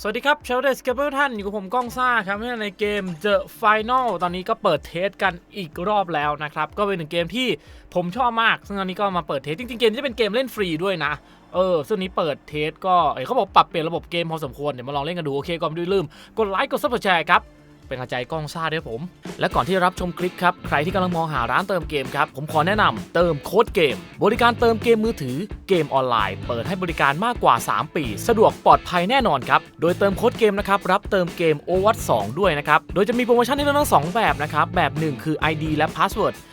สวัสดีครับชาวเดสเกเบิลท่านอยู่กับผมก้องซ่าครับในเกม The Final ตอนนี้ก็เปิดเทสกันอีกรอบแล้วนะครับ ก็เป็นหนึ่งเกมที่ผมชอบมาก ซึ่งตอนนี้ก็มาเปิดเทสจริงๆ เกมจะเป็นเกมเล่นฟรีด้วยนะ เออ ซึ่งนี้เปิดเทสก็เขาบอกปรับเปลี่ยนระบบเกมพอสมควร เดี๋ยวมาลองเล่นกันดู โอเคก่อนไปดูอย่าลืม กดไลค์กดซับสไครต์ครับ เป็นกำลังใจกล้องซ่าด้วยผม และก่อนที่จะรับชมคลิปครับใครที่กำลังมองหาร้านเติมเกมครับผมขอแนะนำเติมโค้ดเกม บริการเติมเกมมือถือเกมออนไลน์ เปิดให้บริการมากกว่า 3 ปี สะดวกปลอดภัยแน่นอนครับโดยเติมโค้ดเกมนะครับรับเติมเกมโอวัตสด้วยนะครับโดยจะมีโปรโมชั่นให้เลือกทั้งสองแบบนะครับแบบ 1 คือ ID และ Password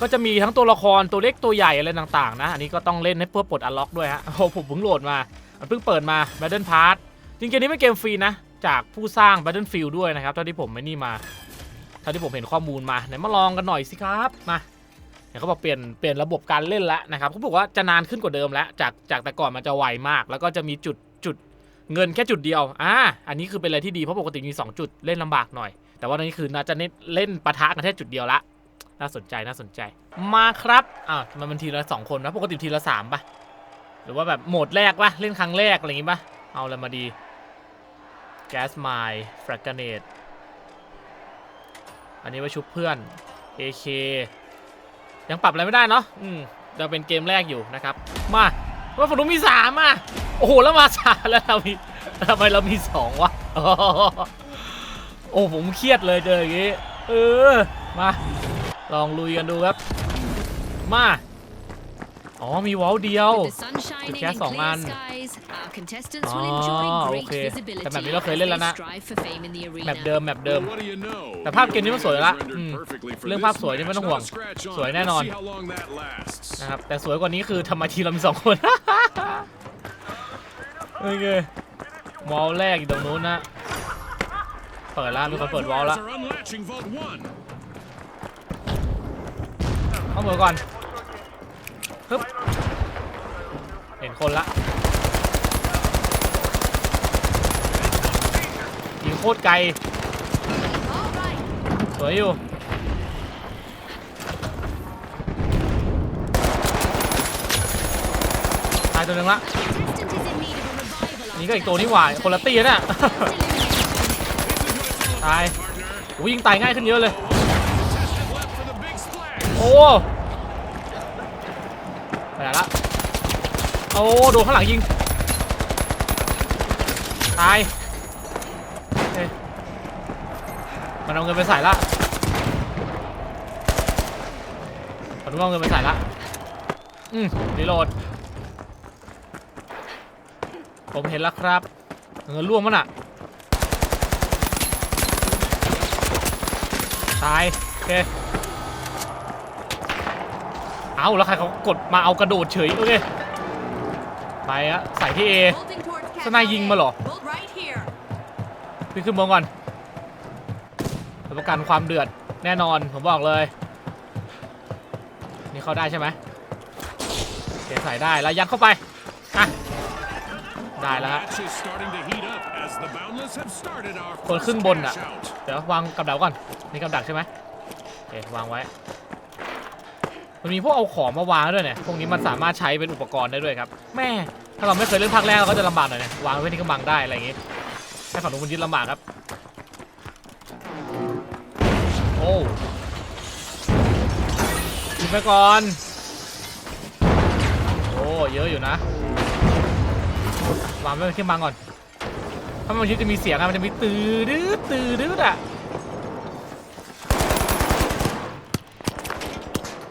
ก็จะมีทั้งตัวละครตัวเล็กตัวใหญ่อะไรต่างๆ นะ อันนี้ก็ต้องเล่นให้เพื่อปลดอันล็อกด้วยฮะโอ้ผมเพิ่งโหลดมา มันเพิ่งเปิดมา Battle Pass จริงๆนี้เป็นเกมฟรีนะ จากผู้สร้าง Battlefield ด้วยนะครับเท่าที่ผมไม่นี่มาเท่าที่ผมเห็นข้อมูลมาไหนมาลองกันหน่อยสิครับมาเนี่ยเขาบอกเปลี่ยนเปลี่ยนระบบการเล่นแล้วนะครับเขาบอกว่าจะนานขึ้นกว่าเดิมแล้วจากจากแต่ก่อนมันจะไวมาก แล้วก็จะมีจุดจุดเงินแค่จุดเดียวอ่าอันนี้คือเป็นอะไรที่ดีเพราะปกติมีสองจุดเล่นลำบากหน่อย แต่ว่าอันนี้คือน่าจะเน้นเล่นปะทะกันแค่จุดเดียวละ น่าสนใจน่าสนใจ มาครับอ่าวทำไมมันทีละสองคนนะปกติทีละสามปะหรือว่าแบบโหมดแรกปะเล่นครั้งแรกอะไรอย่างงี้ปะเอาอะไรมาดีแก๊สไมล์แฟรกเนตอันนี้ไว้ชุบเพื่อน AK ยังปรับอะไรไม่ได้เนาะอืมเราเป็นเกมแรกอยู่นะครับ มาว่าฝั่งนู้นมีสามอะโอ้โหแล้วมาสามแล้วเรามีทำไมเรามีสองวะโอ้ผมเครียดเลยเจออย่างงี้ เออ มา ลองลุยกันดูครับ มา อ๋อมีวอลเดียว With the sun shining Kaya and song clear an. skies, our contestants Ah, will enjoy great okay. visibility แต่แบบนี้เราเคย as เล่น they แล้วนะ strive for fame in the แม arena. ปเดิมแมปเดิม Well, what do you know? แต่ภาพเกมนี้มันสวยละ Rendered อืม perfectly for เรื่อง this ภาพสวยนี่ไม่ match. ต้องห่วง Not a scratch on สวย it. แน่นอน Let's see how long that lasts. นะครับแต่สวยกว่านี้คือทำไมทีเรามีสองคนโอเควอลแรกอยู่ตรงนู้นนะเปิดแล้วมีคนเปิดวอลแล้ว Live wires are unlatching Vault One. เข้ามือก่อนฮึบเห็นคนละยิงโคตรไกลสวยอยู่ตายตัวหนึ่งละนี่ก็อีกตัวนี่หว่าคนละตีนะเนี่ย This is what it's all ตายโอ้ยิงตายง่ายขึ้นเยอะเลย โอ้ไปไหนละโอ้โดนข้างหลังยิง ตายเฮ้ยมันเอาเงินไปใส่ละมันเอาเงินไปใส่ละ อืมรีโหลด ผมเห็นแล้วครับ เงินล่วงมันอะ ตาย โอเค เอาแล้วใครเขากดมาเอากระโดดเฉยโอเคไปอะใส่ที่เอ Holding towards สนายยิงมาเหรอ Bolt right here. พี่ขึ้นบนก่อนรับประกันความเดือดแน่นอนผมบอกเลย นี่เข้าได้ใช่ไหมโอเคใส่ได้แล้วยัดเข้าไปอะได้แล้วฮะ Match is starting to heat up as the Boundless have started our คนครึ่ง first บนอะ match out. เดี๋ยววางกับดักก่อนนี่กับดักใช่ไหมโอเควางไว้ มันมีพวกเอาของมาวางด้วยเนี่ย พวกนี้มันสามารถใช้เป็นอุปกรณ์ได้ด้วยครับ แม่ ถ้าเราไม่เคยเล่นภาคแรกเราก็จะลำบากหน่อยเนี่ยวางไว้ที่กำบังได้อะไรอย่างงี้ ให้ฝั่งนู้นมันยึดลำบากครับ โอ้ยิงไปก่อน โอ้ เยอะอยู่นะ วางไว้ที่กำบังก่อน ถ้ามันยึดจะมีเสียงอะมันจะมีตือดื้อตือดื้ออะ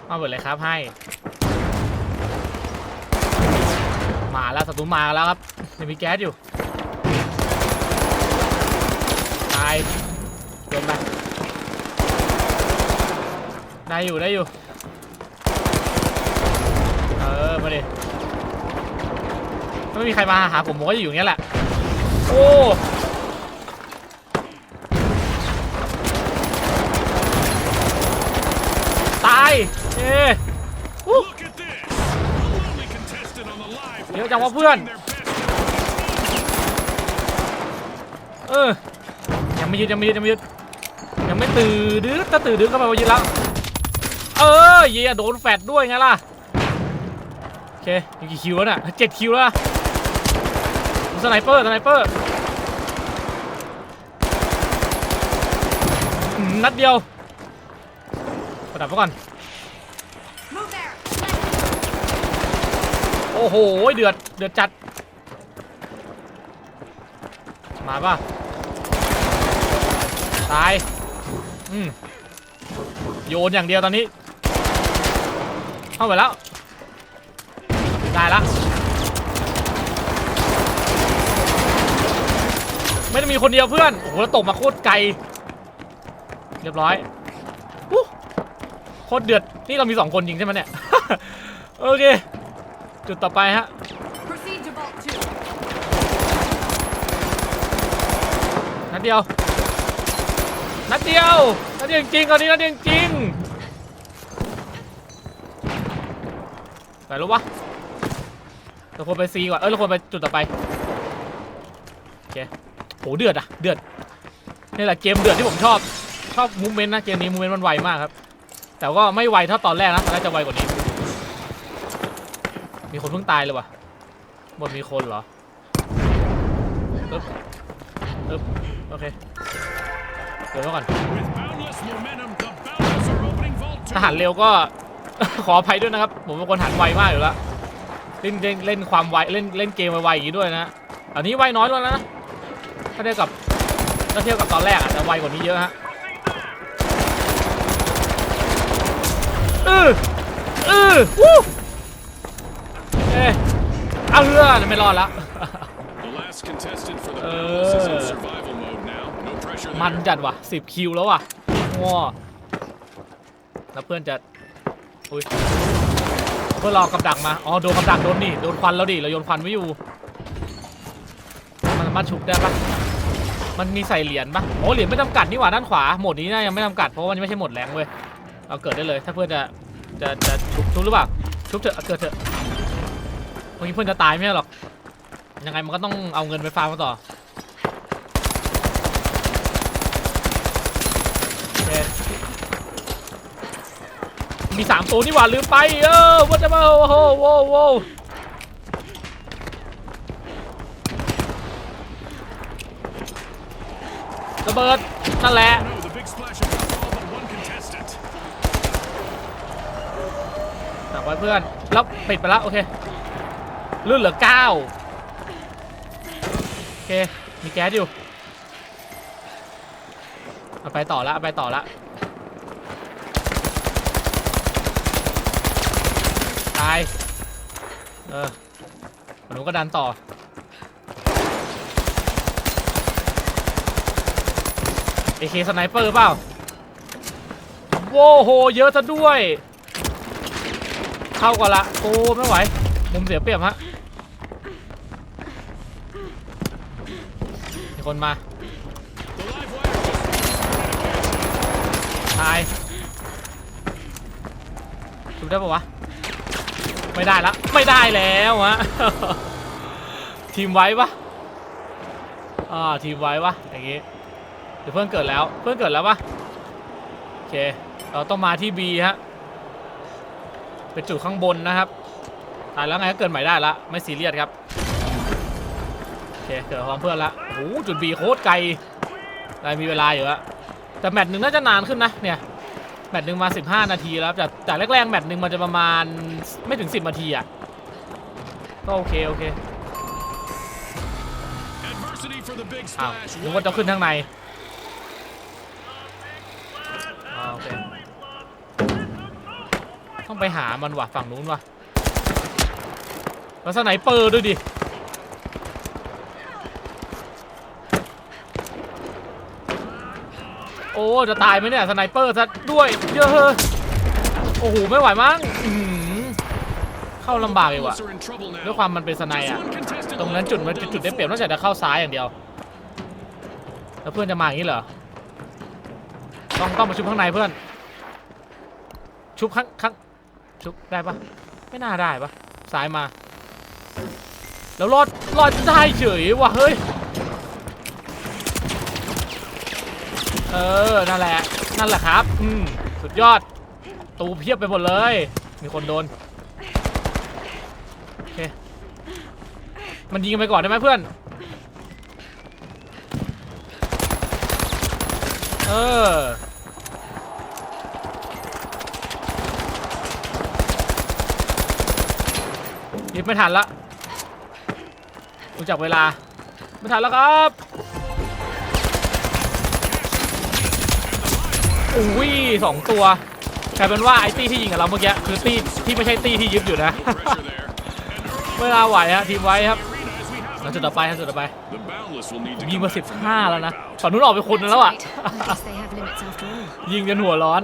มาเปิดเลยครับให้ มาแล้วศัตรูมาแล้วครับยังมีแก๊สอยู่ ตายโดนไปได้อยู่ได้อยู่ เออ มาดิ ถ้าไม่มีใครมาหาผมผมก็จะอยู่อย่างเงี้ยแหละ โอ้ายเอ๊ะ Look at this. The lonely contestant on the live เดี๋ยว wire จัง is ว่าเพื่อน doing their best to เออ ยังไม่ยึดยังไม่ยึดยังไม่ยึดยังไม่ตื่นดื้อถ้าตื่นดื้อเข้าไปว่ายึดแล้ว เออเยียโดนแฟดด้วยไงล่ะ โอเคมีกี่คิวแล้วน่ะเจ็ดคิวแล้วนะสไนเปอร์สไนเปอร์อืมนัดเดียวประดับไว้ก่อน Move there. โอ้โห เดือด เดือดจัด มาป่ะ ตาย อืมโยนอย่างเดียวตอนนี้ เข้าไปแล้ว ได้ละ ไม่ได้มีคนเดียวเพื่อน โอ้โหแล้วตกมาโคตรไกล เรียบร้อยโคตรเดือด นี่เรามีสองคนยิงใช่ไหมเนี่ย โอเค จุดต่อไปฮะ Proceed to Vault 2. นัดเดียว นัดเดียว นัดเดียวจริงๆตอนนี้นัดเดียวจริงไปแล้วะเราควรไปซีก่อน เออเราควรไปจุดต่อไป โอเค โห เดือดอะเดือด นี่แหละเกมเดือดที่ผมชอบ ชอบมูเมนต์นะ เกมนี้มูเมนต์มันไวมากครับ แต่ก็ไม่ไวเท่าตอนแรกนะ ตอนแรกจะไวกว่านี้ มีคนเพิ่งตายเลยวะบนมีคนเหรออึ๊บอึ๊บโอเคเดี๋ยวก่อน With boundless momentum, the Boundless are opening Vault 2. ถ้าหันเร็วก็ ขออภัยด้วยนะครับ ผมเป็นคนหันไวมากอยู่แล้วเล่นเล่นเล่นความไวเล่นเล่นเกมไวๆอย่างนี้ด้วยนะ อันนี้ไวน้อยลงแล้วนะ ถ้าเทียบกับถ้าเทียบกับตอนแรกอะจะไวกว่านี้เยอะฮะเออเออวู้ อ๊ะเอาเรือไม่รอดละ The last contestant for the Uh. Boundless is in survival mode now. No pressure มัน there. จัดว่ะสิบคิวแล้วว่ะว้าแล้วเพื่อนจะอุ้ยเพื่อนรอกับดักมา อ๋อ โดนกับดักโดนนี่ โดนควันแล้วดิ เราโยนควันไม่อยู่ มันสามารถฉุกได้ปะมันมีใส่เหรียญปะโอ้เหรียญไม่จำกัดนี่หว่าด้านขวา โหมดนี้นะยังไม่จำกัด เพราะว่ามันไม่ใช่โหมดแรงเว้ย เอาเกิดได้เลย ถ้าเพื่อนจะ จะ จะชุบชุบหรือเปล่า ชุบเถอะเอาเกิดเถอะ เมื่อกี้เพื่อนจะตายไม่ใช่หรอก ยังไงมันก็ต้องเอาเงินไปฟาร์มต่อมีสามตัวนี่หว่าลืมไป เออว่าจะมาโอ้โหโว้โว้ระเบิดนั่นแหละ No, the big splash has got all but one contestant. หนักไว้เพื่อน แล้วปิดไปแล้วโอเค เลื่อนเหลือเก้าโอเค มีแก๊สอยู่ เอาไปต่อละเอาไปต่อละตาย เออหนูก็ดันต่อเอเคสไนเปอร์เปล่า โว้โห เยอะซะด้วย เข้าก่อนละโอ้ไม่ไหว มุมเสียเปรียบฮะ คนมาตายถูกได้ปะวะ ไม่ได้ละไม่ได้แล้วฮะทีมไว้ปะอ่าทีมไว้ปะอย่างงี้เดี๋ยวเพื่อนเกิดแล้วเพื่อนเกิดแล้วปะโอเคเราต้องมาที่ B ฮะเป็นจุดข้างบนนะครับตายแล้วไงก็เกิดใหม่ได้ละไม่ซีเรียสครับ เคเกิดพร้อมเพื่อนละโอ้โหจุด B โคตรไกลได้มีเวลาอยู่อะแต่แมตช์หนึ่งน่าจะนานขึ้นนะเนี่ยแมตช์หนึ่งมา 15 นาทีแล้วจากจากแรกๆแมตช์หนึ่งมันจะประมาณไม่ถึง 10 นาทีอะก็โอเคโอเค adversity for the big อ้าว splash. นึกว่าจะขึ้นข้างในอ่าโอเคต้องไปหามันว่ะฝั่งนู้นว่ะแล้วสไนเปอร์ด้วยดิ โอ้ จะตายไหมเนี่ย สไนเปอร์ซะด้วยเยอะโอ้โห ไม่ไหวมั้งเข้าลำบากอีกว่ะด้วยความมันเป็นสไน Just อะตรงนั้นจุดมันจุดได้เปรียบนอกจากจะเข้าซ้ายอย่างเดียว แล้วเพื่อนจะมาอย่างนี้เหรอ ต้องต้องมาชุบข้างในเพื่อน ชุบข้างข้างชุบได้ปะไม่น่าได้ปะซ้ายมา แล้วรอดรอดได้เฉยว่ะเฮ้ย ออ นั่นแหละ นั่นแหละครับ อืม สุดยอด ตูเพียบไปหมดเลย มีคนโดน โอเค มันยิงกันไปก่อนได้ไหมเพื่อน เออ ยิบไม่ทันละรู้จักเวลา ไม่ทันแล้วครับ อุ้ยสองตัวกลายเป็นว่าไอ้ตี้ที่ยิงกับเราเมื่อกี้คือตี้ที่ไม่ใช่ตี้ที่ยึดอยู่นะ เวลาไหวฮะทีมไว้ครับ arena as we have แล้วจุดต่อไปฮะจุดต่อไปยิงมาสิบห้าแล้วนะฝั่งนู้นออกไปคนแล้วอะยิงจนหัวร้อน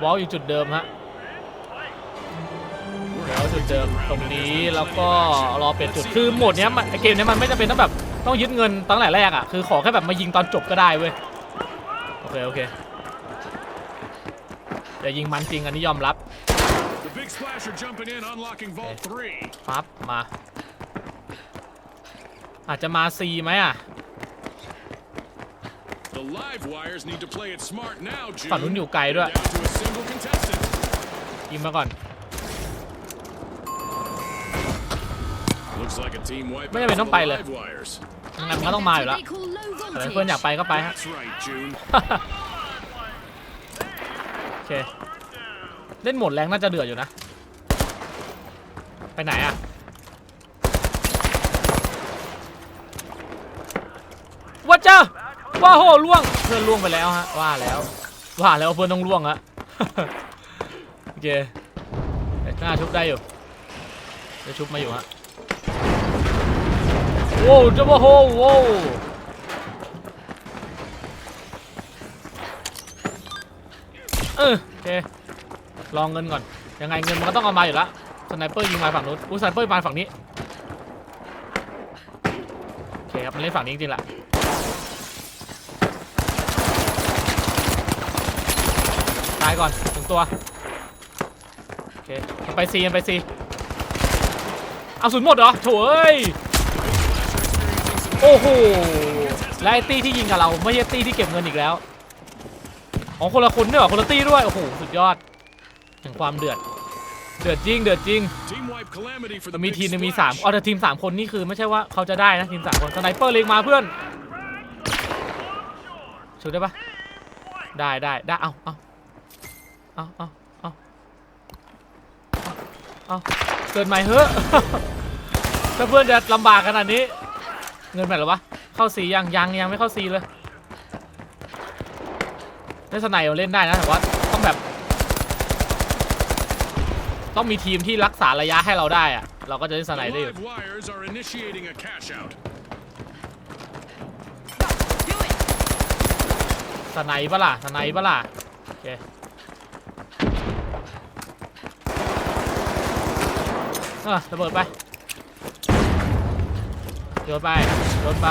บอลอยู่จุดเดิมฮะเดี๋ยวจุดเดิมตรงนี้แล้วก็รอเปลี่ยนจุดคือโหมดเนี้ยมันเกมเนี้ยมันไม่จำเป็นต้องแบบต้องยึดเงินตั้งแต่แรกอะคือขอแค่แบบมายิงตอนจบก็ได้เว้ยโอเคโอเค แต่ยิงมันจริงอันนี้ยอมรับ The big splasher jumping in, unlocking Vault 3. ปั๊บมา อาจจะมาซีไหมอะ The live wires need to play it smart now, June. ฝั่งนู้นอยู่ไกลด้วย Down to a single contestant. ยิงมาก่อน Looks like a team wipe ไม่จำเป็นต้องไปเลย live wires. ยังไงมันก็ต้องมาอยู่แล้ว They call low แต่เพื่อนอยาก voltage. ไปก็ไปฮะ That's right, June. อเค เล่นโหมดแรงน่าจะเดือดอยู่นะ ไปไหนอะว่าเจ้าว่าโหล่วง เพื่อนล่วงไปแล้วฮะ ว่าแล้ว ว่าแล้วเพื่อนต้องล่วงฮะ โอเคหน้าชุบได้อยู่จะชุบมาอยู่ฮะ โว้วเจ้าว่าโหโว้ว เออโอเคลองเงินก่อน ยังไงเงินมันก็ต้องเอามาอยู่แล้วสไนเปอร์ยิงมาฝั่งนู้นอุ้ยสไนเปอร์มาฝั่งนี้ โอเคครับมันเล่นฝั่งนี้จริงๆแหละตายก่อนถึงตัว โอเคมันไปซีมันไปซีเอาสุดหมดเหรอโถ่เอ้ย โอ้โหและไอ้ตี้ที่ยิงกับเรา ไม่ใช่ตี้ที่เก็บเงินอีกแล้ว ขอ๋อคนละคนด้วยเหรอคนละตี้ด้วย โอ้โห สุดยอดแห่งความเดือด เดือดจริง เดือดจริง มีทีมหนึงมีสามอ๋อแต่ทีมสามคนนี่คือไม่ใช่ว่าเขาจะได้นะทีมสามคนสไนเปอร์เล็งมาเพื่อนชูได้ปะได้ได้ได้เอาเอาเอาเอาเอาเอาเกินใหม่เฮ้อะ ถ้าเพื่อนจะลำบากขนาดนี้ เงินแบบหรอวะ เข้าซียังยังยังไม่เข้าซีเลย เล่นสไนเราเล่นได้นะแต่ว่าต้องแบบ ต้องมีทีมที่รักษาระยะให้เราได้อะเราก็จะเล่นสไน The ได้อยู่ live wires are initiating a cash out. Do it. สไนปะล่ะสไนปะล่ะโอเคเออระเบิดไปโยนไปโยนไป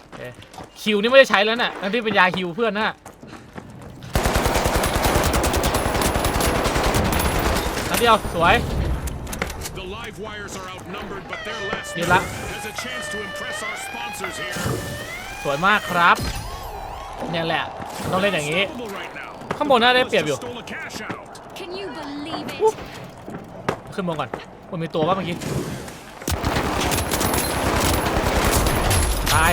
โอเค คิวนี่ไม่ได้ใช้แล้วน่ะนั่นที่เป็นยาคิวเพื่อนน่ะนัดเดียวสวย The live wires are outnumbered, but their last Good nerve luck. has a chance to impress our sponsors here. สวยมากครับเนี่ยแหละ ต้องเล่นอย่างนี้ Unstoppable right now. ข้างบนน่าได้เปรียบอยู่ Stole a cash out. Can you believe it? ขึ้นบนก่อนมันมีตัวป่ะเมื่อกี้ ตาย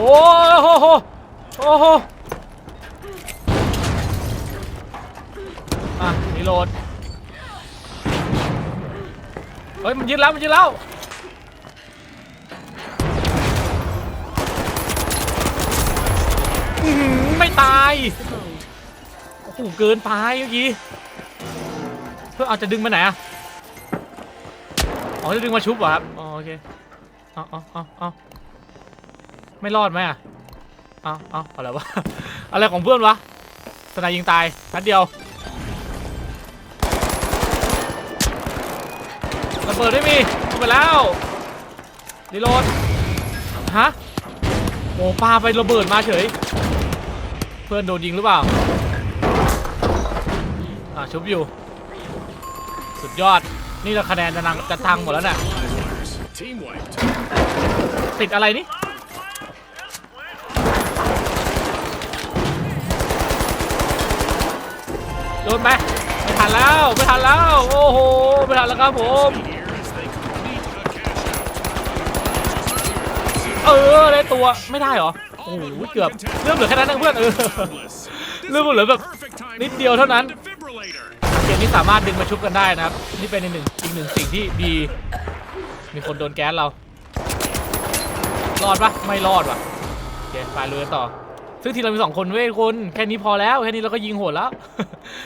โอ้โหโอ้โหอะรีโหลดเฮ้ยมันยึดแล้วมันยึดแล้วไม่ตายโอ้โหเกินไปเมื่อกี้เพื่อเอาจะดึงไปไหนอะอ๋อจะดึงมาชุบเหรอครับโอเคเอาเอาเอาเอา ไม่รอดไหมอะเอาเอาอะไรวะ อะไรของเพื่อนวะสนายยิงตายนัดเดียวระเบิดไม่มีเข้าไปแล้วรีโหลดฮะโอ้ปาไประเบิดมาเฉย เพื่อนโดนยิงหรือเปล่าอ่าชุบอยู่ สุดยอดนี่เราคะแนนจะนังจะทังหมดแล้วนี่ย Team wiped. ติดอะไรนี่ โดนไปไม่ทันแล้วไม่ทันแล้ว โอ้โหไม่ทันแล้วครับผมเออได้ตัวไม่ได้เหรอโอ้โหเกือบเริ่มเหลือแค่นั้นเพื่อนเออเริ่มเหลือแบบนิดเดียวเท่านั้นเกมนี้สามารถดึงมาชุบกันได้นะครับนี่เป็นอีกหนึ่งอีกหนึ่งสิ่งที่ดี มีคนโดนแก๊สเรารอดปะไม่รอดว่ะโอเคไปเลยต่อ ซึ่งทีมเรามีสองคนเว้ยคนแค่นี้พอแล้วแค่นี้เราก็ยิงโหดแล้ว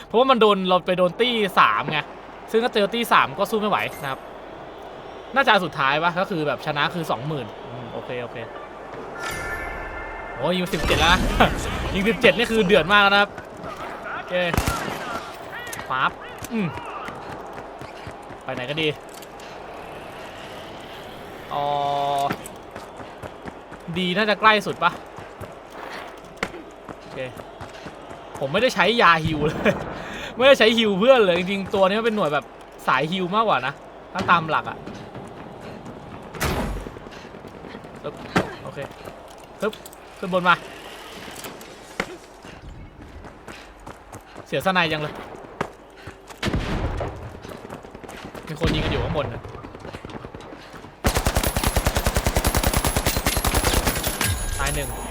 เพราะว่ามันโดนเราไปโดนตี้สามไงซึ่งถ้าเจอตี้สามก็สู้ไม่ไหวนะครับ น่าจะอันสุดท้ายปะก็คือแบบชนะคือสองหมื่นโอเคโอเคโอ้ยยิงสิบเจ็ดแล้วนะยิงสิบเจ็ดนี่คือเดือดมากแล้วนะครับโอเคปั๊บอืมไปไหนก็ดีอ๋อดีน่าจะใกล้สุดปะโอ เค ผมไม่ได้ใช้ยาฮิวเลย ไม่ได้ใช้ฮิวเพื่อนเลยจริงๆตัวนี้มันเป็นหน่วยแบบสายฮิวมากกว่านะ ถ้าตามหลักอะโอเคปึ๊บขึ้นบนมา เสียสนายยังเลยมีคนยิงกันอยู่ข้างบนนะตายหนึ่ง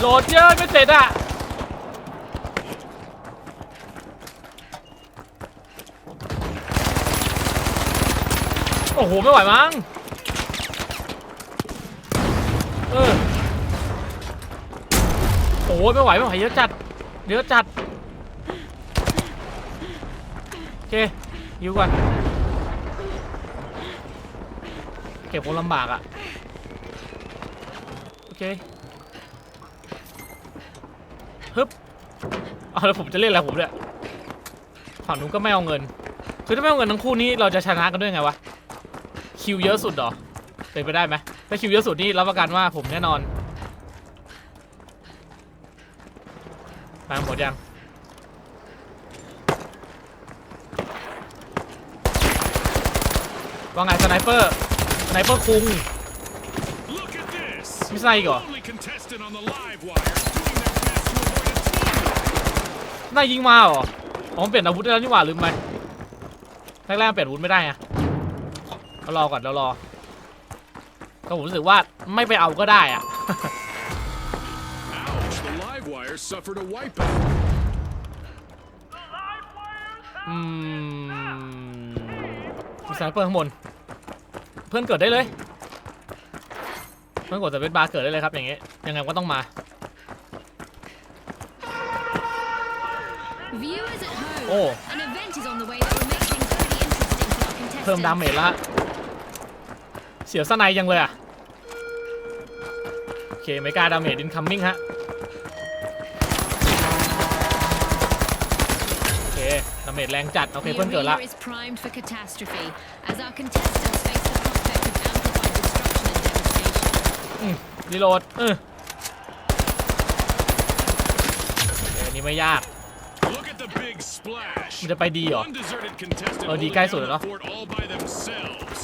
โหลดเยอะไม่เสร็จอะโอ้โห ไม่ไหวมั้ง เออ โอ้โหไม่ไหว ไม่ไหว เยอะจัด เยอะจัด โอเคยิวก่อนเก็บคนลำบากอะ่ะ โอเค เอาแล้วผมจะเล่นอะไรผมเนี่ยฝั่งนู้นก็ไม่เอาเงิน คือถ้าไม่เอาเงินทั้งคู่นี้เราจะชนะกันด้วยไงวะ คิวเยอะสุดเหรอ เป็นไปได้ไหมถ้าคิวเยอะสุดนี่รับประกันว่าผมแน่นอนมาหมดยัง ว่าไงสไนเปอร์สไนเปอร์คุง Look at this. ไม่ใช่อีกเหรอ Only contestant on the live wire doing their best to avoid a team. น่ายิงมาเหรออ๋อมันเปลี่ยนอาวุธได้แล้วนี่หว่าลืมไปแรกๆเปลี่ยนอาวุธไม่ได้ไงเรารอก่อนเรารอก็ผมรู้สึกว่าไม่ไปเอาก็ได้อะ Ouch, the live wire suffered a wipeout. อืมมีสไนเปอร์ข้างบน เพื่อนเกิดได้เลย เพื่อนกดแต่เป็นบาร์เกิดได้เลยครับอย่างเงี้ยยังไงก็ต้องมา our contestants. เพิ่มดาเมจละเสียวสไนยังเลยอะ โอเคไม่กล้าดาเมจอินคัมมิ่งฮะ โอเคดาเมจแรงจัด โอเค The เพื่อนเกิดละ arena is primed for catastrophe as our contestants face the prospect of amplified destruction and devastation. รีโหลดเออโอเคอันนี้ไม่ยาก Look at the big splash. มันจะไปดีเหรอ One deserted contestant เออดี holding ใกล้ down สุดแล้วเนอะ the fort all by themselves.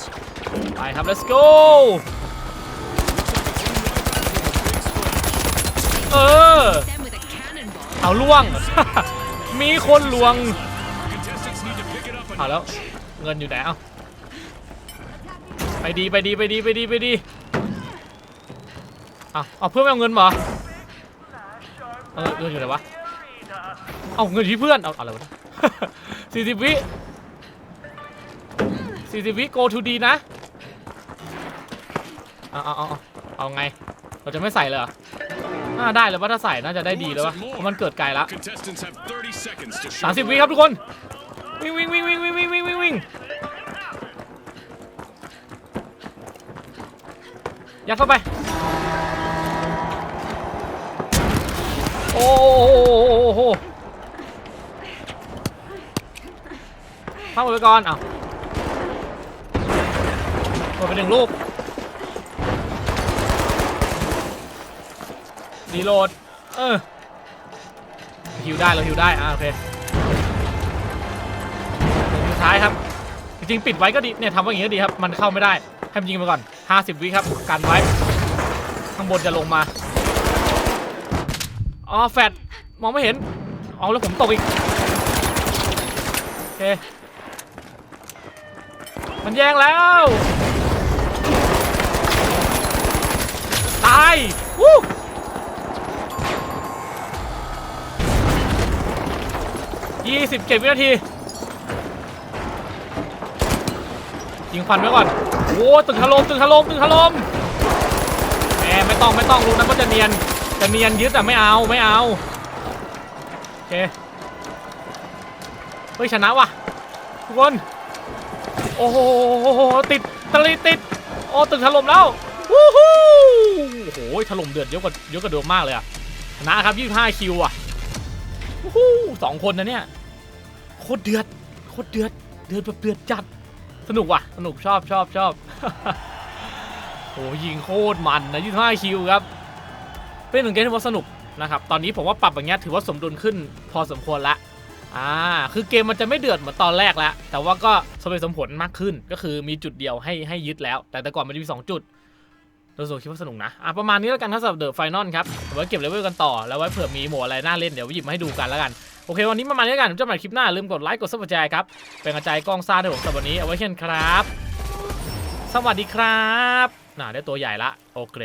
ไปครับ let's go เออ Them with a cannonball. เอาล่วง มีคนลวง Contestants need to pick it up and เอาแล้ว เงินอยู่ไหนเอ้าไปดีไปดีไปดีไปดีไปดีเอาเอาเพื่อนไม่เอาเงินเหรอ เออเงินอยู่ไหนวะ เอาเงินที่เพื่อน เอาอะไรวะสี่สิบวิสี่สิบวิ go to D นะเอาเอาเอาเอาเอาไง เราจะไม่ใส่เลยเหรอน่าได้เลยว่าถ้าใส่น่าจะได้ดีแล้ววะเพราะมันเกิดไกลละ contestants have 30 seconds to show สามสิบวิครับทุกคน วิ่งวิ่งวิ่งวิ่งวิ่งวิ่งวิ่งวิ่งวิ่งยัดเข้าไป โอ้ โหพังไปก่อนอ้าหมดไปหนึ่งลูกรีโหลด เออฮิวได้เราฮิวได้ อ่าโอเคสุดท้ายครับ จริงๆ ปิดไว้ก็ดี เนี่ยทำไว้อย่างนี้ก็ดีครับ มันเข้าไม่ได้ ให้มันยิงไปก่อน 50 วิครับกันไว้ ข้างบนจะลงมา อ๋อ แฟดมองไม่เห็นอ๋อแล้วผมตกอีก โอเค มันแย่งแล้ว ตายวู้ยี่สิบเจ็ดวินาทียิงควันไว้ก่อนโอ้ตึกถล่มตึกถล่มตึกถล่มแหมไม่ต้องไม่ต้องรู้นะว่าจะเนียนจะเนียนยึดแต่ไม่เอาไม่เอาโอเคเฮ้ยชนะว่ะทุกคน โอ้โหติดตะลิติดโอ้ตึกถล่มแล้ววู้ฮู้โอ้โหถล่มเดือดเยอะกว่าเยอะกว่าเดิมมากเลยอะชนะครับ25คิวอะวู้ฮู้สองคนนะเนี่ยโคตรเดือดโคตรเดือดเดือดแบบเดือดจัดสนุกว่ะสนุกชอบชอบชอบโอ้ยิงโคตรมันนะ25คิวครับเป็นหนึ่งเกมที่ว่าสนุกนะครับตอนนี้ผมว่าปรับอย่างเงี้ยถือว่าสมดุลขึ้นพอสมควรละ อ่าคือเกมมันจะไม่เดือดเหมือนตอนแรกแล้ว แต่ว่าก็สมเหตุสมผลมากขึ้นก็คือมีจุดเดียวให้ให้ยึดแล้ว แต่แต่ก่อนมันจะมี 2 จุดโดยส่วนคิดว่าสนุกนะ อะประมาณนี้แล้วกันครับสำหรับเดอะไฟนอลครับเอาไว้เก็บเลเวลกันต่อ แล้วไว้เผื่อมีโหมดอะไรน่าเล่นเดี๋ยวหยิบมาให้ดูกันแล้วกัน โอเค วันนี้ประมาณนี้แล้วกันผมจะมาคลิปหน้า ลืมกดไลค์กดซับสไครต์ครับ เป็นกระจายกล้องซ่าด้วยผมสำหรับวันนี้เอาไว้เช่นครับ สวัสดีครับ น่าได้ตัวใหญ่ละโอเค